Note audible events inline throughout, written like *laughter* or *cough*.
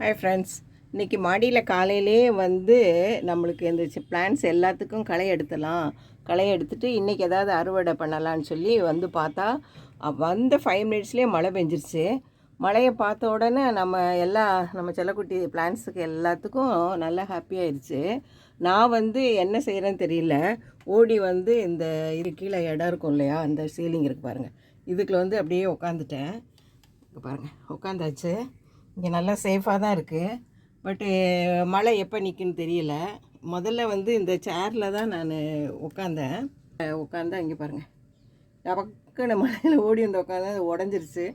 Hi friends இன்றைக்கி மாடியில் காலையிலே வந்து நம்மளுக்கு இந்த பிளான்ஸ் எல்லாத்துக்கும் களை எடுத்துடலாம். களை எடுத்துட்டு இன்றைக்கி ஏதாவது அறுவடை பண்ணலான்னு சொல்லி வந்து பார்த்தா வந்த ஃபைவ் மினிட்ஸ்லேயே மழை பெஞ்சிருச்சு. மழையை பார்த்த உடனே நம்ம எல்லா நம்ம செல்லக்குட்டி பிளான்ஸுக்கு எல்லாத்துக்கும் நல்லா ஹாப்பியாகிடுச்சு நான் வந்து என்ன செய்கிறேன்னு தெரியல. ஓடி வந்து இந்த இது கீழே இடம் இருக்கும் இல்லையா? அந்த சீலிங் இருக்குது பாருங்கள் இதுக்குள்ள வந்து அப்படியே உட்காந்துட்டேன் பாருங்கள் உட்காந்தாச்சு இங்கே நல்லா சேஃபாக தான் இருக்குது பட்டு மழை எப்போ நிற்குன்னு தெரியல. முதல்ல வந்து இந்த சேரில் தான் நான் உட்காந்தேன் உட்காந்தா இங்கே பாருங்கள் டபக்குன்னு மழையில் ஓடி வந்து உட்காந்து அது உடஞ்சிருச்சு.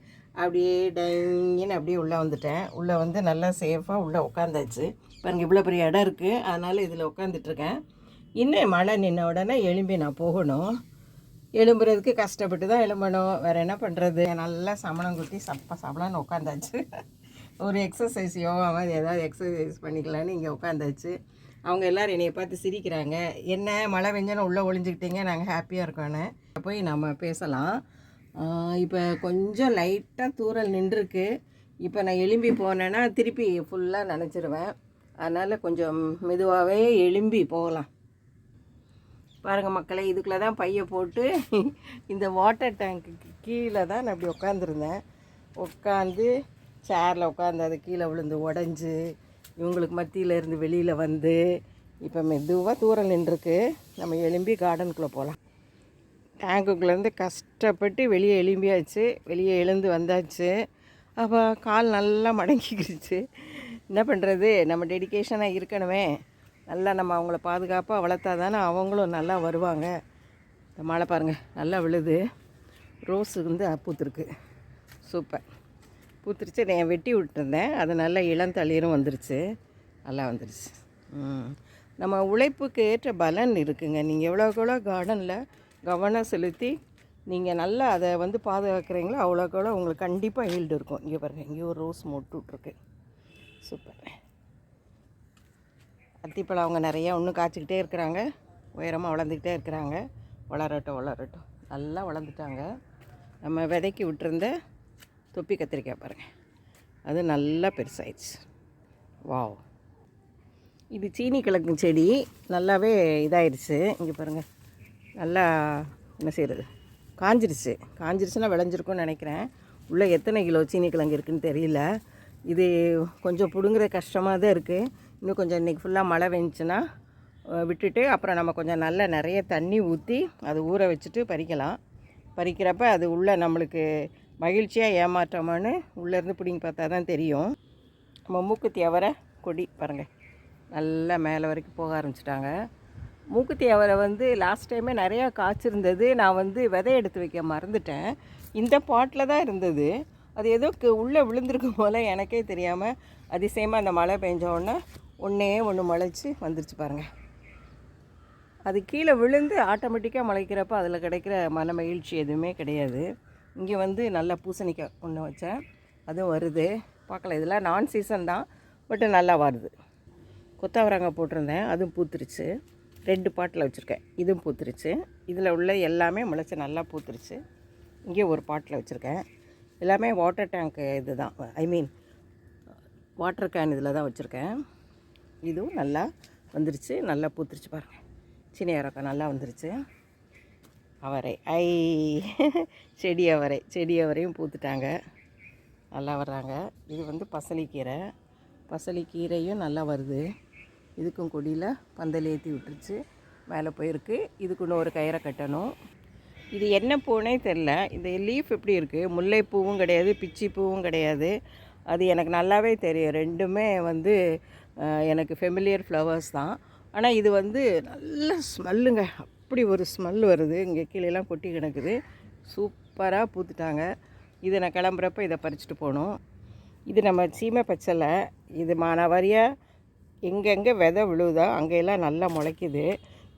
அப்படியே டைங்கின்னு அப்படியே உள்ளே வந்துட்டேன். உள்ளே வந்து நல்லா சேஃபாக உள்ளே உட்காந்தாச்சு பாருங்கள் இவ்வளோ பெரிய இடம் இருக்குது அதனால் இதில் உட்காந்துட்ருக்கேன் இன்னும் மழை நின்ன உடனே எழும்பி நான் போகணும். எழும்புறதுக்கு கஷ்டப்பட்டு தான் எழும்பணும். வேறு என்ன பண்ணுறது நல்லா சமணம் குத்தி சப்ப சபலான்னு உட்காந்தாச்சு ஒரு எக்ஸசைஸ் யோகா மாதிரி ஏதாவது எக்ஸசைஸ் பண்ணிக்கலான்னு இங்கே உட்காந்தாச்சு அவங்க எல்லோரும் என்னையை பார்த்து சிரிக்கிறாங்க. என்ன மழை பெஞ்சோன்னு உள்ளே ஒளிஞ்சுக்கிட்டீங்க? நாங்கள் ஹாப்பியாக இருக்கோன்னு போய் நம்ம பேசலாம். இப்போ கொஞ்சம் லைட்டாக தூரல் நின்றுருக்கு. இப்போ நான் எலும்பி போனேன்னா திருப்பி ஃபுல்லாக நினச்சிருவேன். அதனால் கொஞ்சம் மெதுவாகவே எலும்பி போகலாம். பாருங்கள் மக்களே இதுக்குள்ளே தான் பையை போட்டு இந்த வாட்டர் டேங்க்குக்கு கீழே தான் நான் இப்படி உட்காந்துருந்தேன் உட்காந்து சேரில் உட்காந்து அது கீழே விழுந்து உடஞ்சி இவங்களுக்கு மத்தியில் இருந்து வெளியில் வந்து இப்போ மெதுவாக தூரம் நின்றுருக்கு. நம்ம எலும்பி கார்டனுக்குள்ளே போகலாம் டேங்குக்குள்ளேருந்து கஷ்டப்பட்டு வெளியே எலும்பியாச்சு. வெளியே எழுந்து வந்தாச்சு. அப்போ கால் நல்லா மடங்கிக்கிடுச்சு என்ன பண்ணுறது நம்ம டெடிகேஷனாக இருக்கணுமே. நல்லா நம்ம அவங்கள பாதுகாப்பாக வளர்த்தா தானே அவங்களும் நல்லா வருவாங்க. இந்த மழை பாருங்கள் நல்லா விழுது. ரோஸு வந்து பூத்துருக்கு சூப்பர் பூத்துருச்சு. நான் வெட்டி விட்டுருந்தேன். அது நல்லா இளந்தளிரும் வந்துருச்சு. நல்லா வந்துருச்சு. நம்ம உழைப்புக்கு ஏற்ற பலன் இருக்குங்க. நீங்கள் எவ்வளோக்கு எவ்வளோ கார்டனில் கவனம் செலுத்தி நீங்கள் நல்லா அதை வந்து பாதுகாக்கிறீங்களோ அவ்வளோக்கெவ்வளோ உங்களுக்கு கண்டிப்பாக ஈல்டு இருக்கும். இங்கே பாருங்கள் இங்கே ஒரு ரோஸ் மொட்டு விட்ருக்கு சூப்பர் அத்திப்பழம் அவங்க நிறையா இன்னும் காய்ச்சிக்கிட்டே இருக்கிறாங்க. உயரமாக வளர்ந்துக்கிட்டே இருக்கிறாங்க. வளரட்டும் வளரட்டும். நல்லா வளர்ந்துட்டாங்க. நம்ம விதைக்கி விட்டுருந்த தொப்பி கத்திரிக்காய் பாருங்கள் அது நல்லா பெருசாயிடுச்சு. வாவ். இது சீனி கிழங்கு செடி நல்லாவே இதாயிருச்சு இங்கே பாருங்கள் நல்லா என்ன செய்கிறது காஞ்சிருச்சு. காஞ்சிருச்சுன்னா விளைஞ்சிருக்கும்னு நினைக்கிறேன். உள்ளே எத்தனை கிலோ சீனி கிழங்கு இருக்குன்னு தெரியல. இது கொஞ்சம் பிடுங்குற கஷ்டமாக தான் இருக்குது இன்னும் கொஞ்சம் இன்றைக்கி ஃபுல்லாக மழை பெஞ்சுன்னா விட்டுட்டு அப்புறம் நம்ம கொஞ்சம் நல்லா நிறைய தண்ணி ஊற்றி அது ஊற வச்சுட்டு பறிக்கலாம். பறிக்கிறப்ப அது உள்ளே நம்மளுக்கு மகிழ்ச்சியாக ஏமாற்றமான்னு உள்ளேருந்து பிடிங்கி பார்த்தா தான் தெரியும். நம்ம மூக்குத்தி அவரை கொடி பாருங்கள் நல்லா மேலே வரைக்கும் போக ஆரம்பிச்சிட்டாங்க. மூக்குத்தி அவரை வந்து லாஸ்ட் டைமே நிறையா காய்ச்சிருந்தது. நான் வந்து விதை எடுத்து வைக்க மறந்துட்டேன். இந்த பாட்டில் தான் இருந்தது. அது ஏதோ உள்ளே விழுந்திருக்கும் போல் எனக்கே தெரியாமல் அதிசயமாக அந்த மழை பெஞ்ச உடனே ஒன்றே ஒன்று முளைச்சி வந்துருச்சு பாருங்கள் அது கீழே விழுந்து ஆட்டோமேட்டிக்காக முளைக்கிறப்ப அதில் கிடைக்கிற மன மகிழ்ச்சி எதுவுமே கிடையாது. இங்கே வந்து நல்லா பூசணிக்காய் ஒன்று வச்சேன். அதுவும் வருது. பார்க்கலாம். இதெல்லாம் நான் சீசன் தான். பட் நல்லா வருது. கொத்தவரங்காய் போட்டிருந்தேன். அதுவும் பூத்துருச்சு. ரெண்டு பாட்டில் வச்சுருக்கேன். இதுவும் பூத்துருச்சு. இதில் உள்ள எல்லாமே முளைச்சி நல்லா பூத்துருச்சு. இங்கே ஒரு பாட்டில் வச்சுருக்கேன். எல்லாமே வாட்டர் டேங்க்கு இது தான் ஐ மீன் வாட்டர் கேன் இதில் தான் வச்சுருக்கேன். இதுவும் நல்லா வந்துருச்சு. நல்லா பூத்துருச்சு பாருங்கள் சின்ன இறக்கம் நல்லா வந்துருச்சு. அவரை. ஐ. *laughs* செடி அவரை. செடி அவரையும் பூத்துட்டாங்க. நல்லா வர்றாங்க. இது வந்து பசலிக்கீரை பசலிக்கீரையும் நல்லா வருது. இதுக்கும் கொடியில் பந்தல் ஏற்றி விட்டுருச்சு. மேலே போயிருக்கு. இதுக்கு இன்னும் ஒரு கயிறை கட்டணும். இது என்ன பூனே தெரில இந்த லீஃப் எப்படி இருக்குது முல்லைப்பூவும் கிடையாது பிச்சி பூவும் கிடையாது. அது எனக்கு நல்லாவே தெரியும். ரெண்டுமே வந்து எனக்கு ஃபெமிலியர் ஃப்ளவர்ஸ் தான். ஆனால் இது வந்து நல்ல ஸ்மெல்லுங்க அப்படி ஒரு ஸ்மெல் வருது. இங்கே கீழேலாம் கொட்டி கிடக்குது. சூப்பராக பூத்துட்டாங்க. இதை நான் கிளம்புறப்ப இதை பறிச்சுட்டு போகணும். இது நம்ம சீமை பச்சலை. இது மானாவாரியாக எங்கெங்கே விதை விழுதோ அங்கெல்லாம் நல்லா முளைக்குது.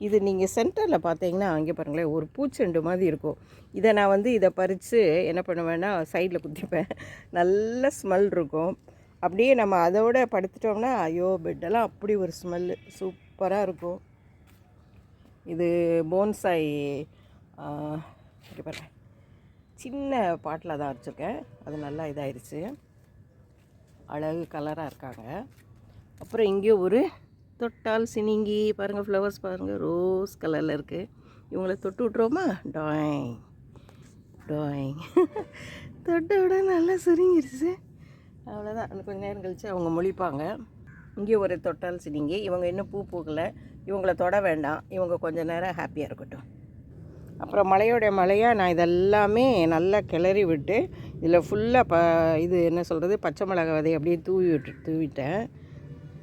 இது நீங்கள் சென்டரில் பார்த்தீங்கன்னா அங்கே பாருங்களேன் ஒரு பூச்செண்டு மாதிரி இருக்கும். இதை நான் வந்து இதை பறித்து என்ன பண்ணுவேன்னா சைடில் குத்திப்பேன். நல்ல ஸ்மெல் இருக்கும். அப்படியே நம்ம அதோட படுத்துட்டோம்னா ஐயோ பெட்டெல்லாம் அப்படி ஒரு ஸ்மெல்லு சூப்பராக இருக்கும். இது போன்சாய் இங்கே பாருங்க சின்ன பாட்டில் தான் வச்சுருக்கேன். அது நல்லா இதாயிருச்சு. அழகு கலராக இருக்காங்க. அப்புறம் இங்கே ஒரு தொட்டால் சினிங்கி. பாருங்கள் ஃப்ளவர்ஸ் பாருங்கள் ரோஸ் கலரில் இருக்குது இவங்கள தொட்டு விட்ருவோமா டாயிங். டாயிங். *laughs* தொட்ட விட நல்லா சுருங்கிருச்சு. அவ்வளோதான் கொஞ்சம் கொஞ்ச நேரம் கழித்து அவங்க முழிப்பாங்க. இங்கே ஒரு தொட்டால் சினிங்கி. இவங்க இன்னும் பூ பூக்கலை. இவங்கள தொட வேண்டாம். இவங்க கொஞ்ச நேரம் ஹாப்பியாக இருக்கட்டும். அப்புறம் மலையோட மலையாக நான் இதெல்லாமே நல்லா கிளறி விட்டு இதில் ஃபுல்லாக ப இது என்ன சொல்கிறது பச்சை மிளகாய் விதை அப்படியே தூவி விட்டு தூவிட்டேன்.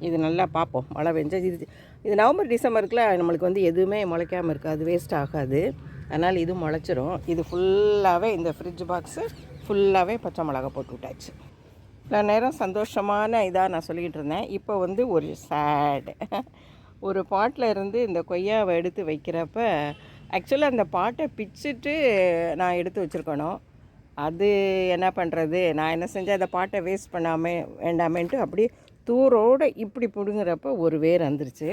இது நல்லா பார்ப்போம். மழை பெஞ்சால் இது இது நவம்பர் டிசம்பருக்குள்ள நம்மளுக்கு வந்து எதுவுமே முளைக்காமல் இருக்காது வேஸ்ட் ஆகாது. அதனால் இது முளைச்சிரும். இது ஃபுல்லாகவே இந்த ஃப்ரிட்ஜ் பாக்ஸு ஃபுல்லாகவே பச்சை மிளகா போட்டு விட்டாச்சு. நான் நேரம் சந்தோஷமான இதாக நான் சொல்லிக்கிட்டு இருந்தேன். இப்போ வந்து ஒரு சேடு ஒரு பாட்டில் இருந்து இந்த கொய்யாவை எடுத்து வைக்கிறப்ப ஆக்சுவலாக அந்த பாட்டை பிச்சுட்டு நான் எடுத்து வச்சுருக்கணும். அது என்ன பண்ணுறது நான் என்ன செஞ்சேன்? அந்த பாட்டை வேஸ்ட் பண்ணாமல் வேண்டாமேன்ட்டு அப்படியே தூரோடு இப்படி பிடுங்குறப்ப ஒரு வேர் வந்துருச்சு.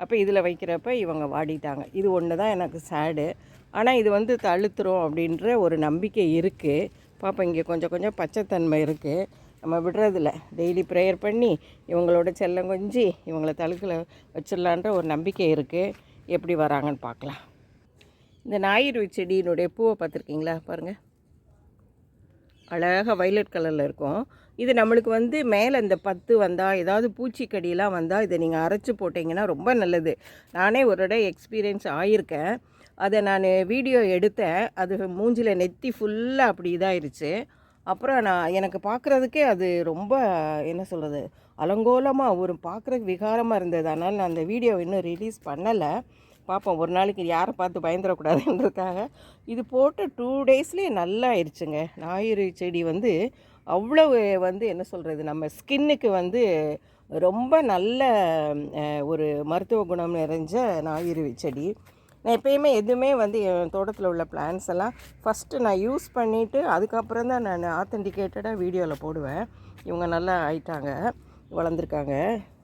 அப்போ இதில் வைக்கிறப்ப இவங்க வாடிட்டாங்க. இது ஒன்று தான் எனக்கு சேடு ஆனால் இது வந்து தழுத்துரும் அப்படின்ற ஒரு நம்பிக்கை இருக்குது பாப்பா இங்கே கொஞ்சம் கொஞ்சம் பச்சைத்தன்மை இருக்குது நம்ம விடுறதில்ல. டெய்லி ப்ரேயர் பண்ணி இவங்களோட செல்லம் கொஞ்சி இவங்கள தழுக்கில் வச்சிடலான்ற ஒரு நம்பிக்கை இருக்குது எப்படி வராங்கன்னு பார்க்கலாம். இந்த ஞாயிறு செடியினுடைய பூவை பார்த்துருக்கீங்களா? பாருங்கள் அழகாக வைலட் கலரில் இருக்கும். இது நம்மளுக்கு வந்து மேலே இந்த பத்து வந்தால் ஏதாவது பூச்சிக்கடியெலாம் வந்தால் இதை நீங்கள் அரைச்சி போட்டிங்கன்னா ரொம்ப நல்லது. நானே ஒரு இடம் எக்ஸ்பீரியன்ஸ் ஆகியிருக்கேன் அதை நான் வீடியோ எடுத்தேன். அது மூஞ்சில் நெத்தி ஃபுல்லாக அப்படி இதாயிருச்சு. அப்புறம் நான் எனக்கு பார்க்குறதுக்கே அது ரொம்ப என்ன சொல்கிறது அலங்கோலமாக ஒரு பார்க்குறதுக்கு விகாரமாக இருந்தது. அதனால் நான் அந்த வீடியோ இன்னும் ரிலீஸ் பண்ணலை. பார்ப்போம் ஒரு நாளைக்கு யாரை பார்த்து பயந்துடக்கூடாதுன்றதுக்காக. இது போட்டு டூ டேஸ்லேயே நல்லா ஆயிடுச்சுங்க ஞாயிறு செடி வந்து அவ்வளவு வந்து என்ன சொல்கிறது நம்ம ஸ்கின்னுக்கு வந்து ரொம்ப நல்ல ஒரு மருத்துவ குணம் நிறைஞ்ச ஞாயிறு செடி. நான் எப்பயுமே எதுவுமே வந்து என் தோட்டத்தில் உள்ள பிளான்ஸ் எல்லாம் ஃபஸ்ட்டு நான் யூஸ் பண்ணிவிட்டு அதுக்கப்புறம் தான் நான் ஆத்தென்டிகேட்டடாக வீடியோவில் போடுவேன். இவங்க நல்லா ஆயிட்டாங்க வளர்ந்துருக்காங்க.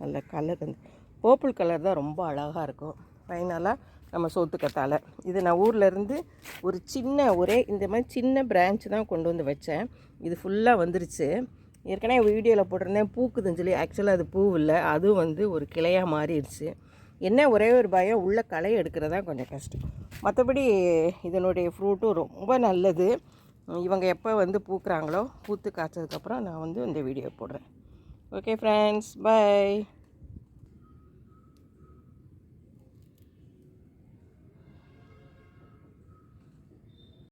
நல்ல கலர் வந்து பர்பிள் கலர் தான் ரொம்ப அழகாக இருக்கும். ஃபைனலாக நம்ம சோத்துக்கத்தால். இது நான் ஊர்லேருந்து ஒரு சின்ன ஒரே இந்த மாதிரி சின்ன பிரான்ச் தான் கொண்டு வந்து வச்சேன். இது ஃபுல்லாக வந்துருச்சு. ஏற்கனவே வீடியோவில் போட்டிருந்தேன் பூக்குதுன்னு சொல்லி ஆக்சுவலாக அது பூ இல்லை. அதுவும் வந்து ஒரு கிளையாக மாறிடுச்சு. என்ன ஒரே ஒரு பயம் உள்ள களை எடுக்கிறதா கொஞ்சம் கஷ்டம். மற்றபடி இதனுடைய ஃப்ரூட்டும் ரொம்ப நல்லது. இவங்க எப்போ வந்து பூக்குறாங்களோ பூத்து காய்ச்சதுக்கப்புறம் நான் வந்து இந்த வீடியோ போடுறேன். Okay friends by